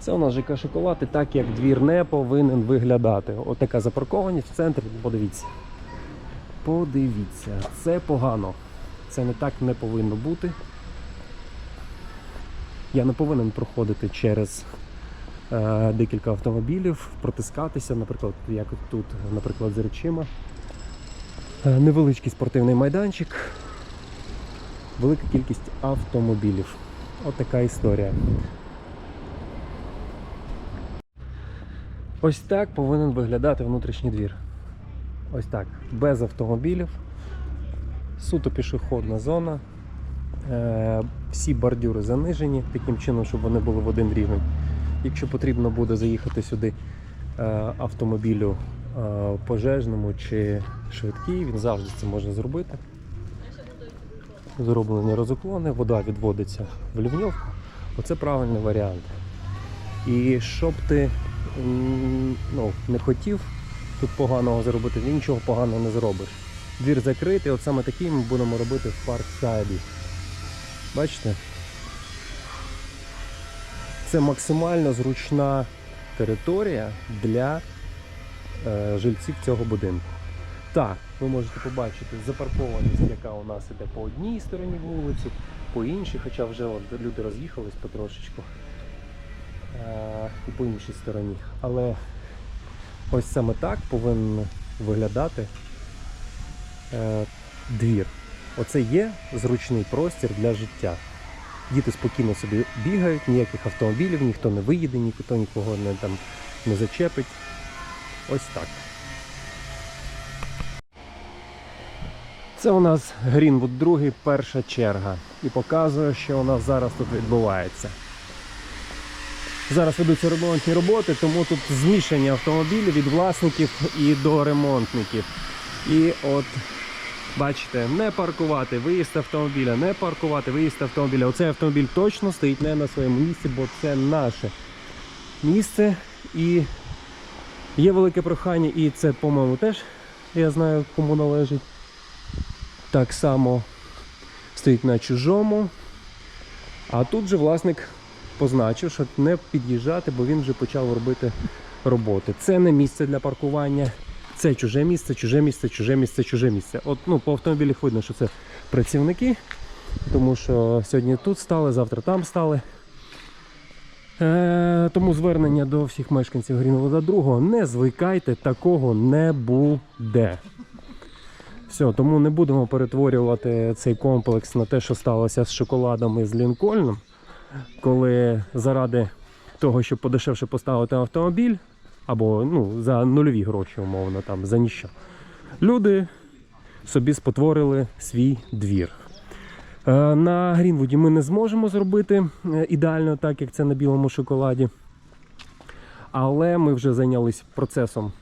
Це у нас ЖК шоколад, і так як двір не повинен виглядати. От така запаркованість в центрі. Подивіться. Подивіться, це погано. Це не так не повинно бути. Я не повинен проходити через е, декілька автомобілів, протискатися, наприклад, як тут, наприклад, з речима. Е, невеличкий спортивний майданчик, велика кількість автомобілів. От така історія. Ось так повинен виглядати внутрішній двір. Ось так, без автомобілів, суто пішохідна зона. Е, всі бордюри занижені таким чином, щоб вони були в один рівень. Якщо потрібно буде заїхати сюди е, автомобілю е, пожежному чи швидкий, він завжди це може зробити. Зроблені розуклони, вода відводиться в лівньовку. Оце правильний варіант. І щоб ти ну, не хотів тут поганого зробити, ти нічого поганого не зробиш. Двір закритий, от саме такий ми будемо робити в парк-сайді. Бачите? Це максимально зручна територія для е, жильців цього будинку. Так, ви можете побачити запаркованість, яка у нас іде по одній стороні вулиці, по іншій, хоча вже от люди роз'їхались потрошечку. Е, і по іншій стороні. Але ось саме так повинен виглядати е, двір. Оце є зручний простір для життя. Діти спокійно собі бігають, ніяких автомобілів, ніхто не виїде, ніхто нікого не, там, не зачепить. Ось так. Це у нас Грінвуд 2, перша черга. І показує, що у нас зараз тут відбувається. Зараз ведуться ремонтні роботи, тому тут змішані автомобілі від власників і до ремонтників. І от Бачите, не паркувати, виїзд автомобіля, не паркувати, виїзд автомобіля. Оцей автомобіль точно стоїть не на своєму місці, бо це наше місце. І є велике прохання, і це, по-моєму, теж я знаю, кому належить. Так само стоїть на чужому. А тут же власник позначив, що не під'їжджати, бо він вже почав робити роботи. Це не місце для паркування. Це чуже місце, чуже місце, чуже місце, чуже місце. От ну, по автомобілях видно, що це працівники, тому що сьогодні тут стали, завтра там стали. Е, тому звернення до всіх мешканців Грінвода 2 не звикайте, такого не буде. Все, тому не будемо перетворювати цей комплекс на те, що сталося з шоколадом і з Лінкольном, коли заради того, щоб подешевше поставити автомобіль, або ну, за нульові гроші, умовно, там, за ніщо. Люди собі спотворили свій двір. Е, На Грінвуді ми не зможемо зробити е, ідеально так, як це на білому шоколаді. Але ми вже зайнялись процесом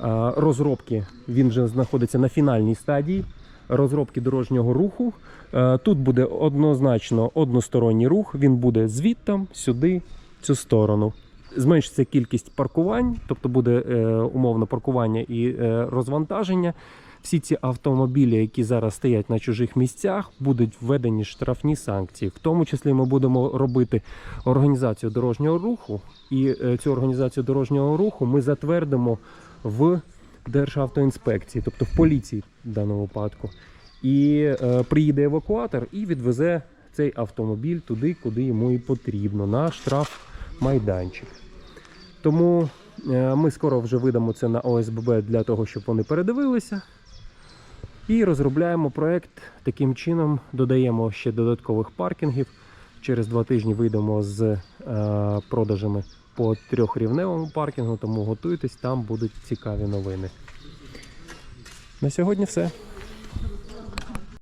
е, розробки. Він вже знаходиться на фінальній стадії розробки дорожнього руху. Е, Тут буде однозначно односторонній рух. Він буде звідтам сюди, в цю сторону. Зменшиться кількість паркувань, тобто буде е, умовно паркування і е, розвантаження. Всі ці автомобілі, які зараз стоять на чужих місцях, будуть введені штрафні санкції. В тому числі ми будемо робити організацію дорожнього руху, і цю організацію дорожнього руху ми затвердимо в Державтоінспекції, тобто в поліції в даному випадку. І е, приїде евакуатор і відвезе цей автомобіль туди, куди йому і потрібно, на штраф майданчик. Тому е, ми скоро вже видамо це на ОСББ для того, щоб вони передивилися. І розробляємо проект таким чином, додаємо ще додаткових паркінгів. Через два тижні вийдемо з е, продажами по трьохрівневому паркінгу, тому готуйтесь, там будуть цікаві новини. На сьогодні все.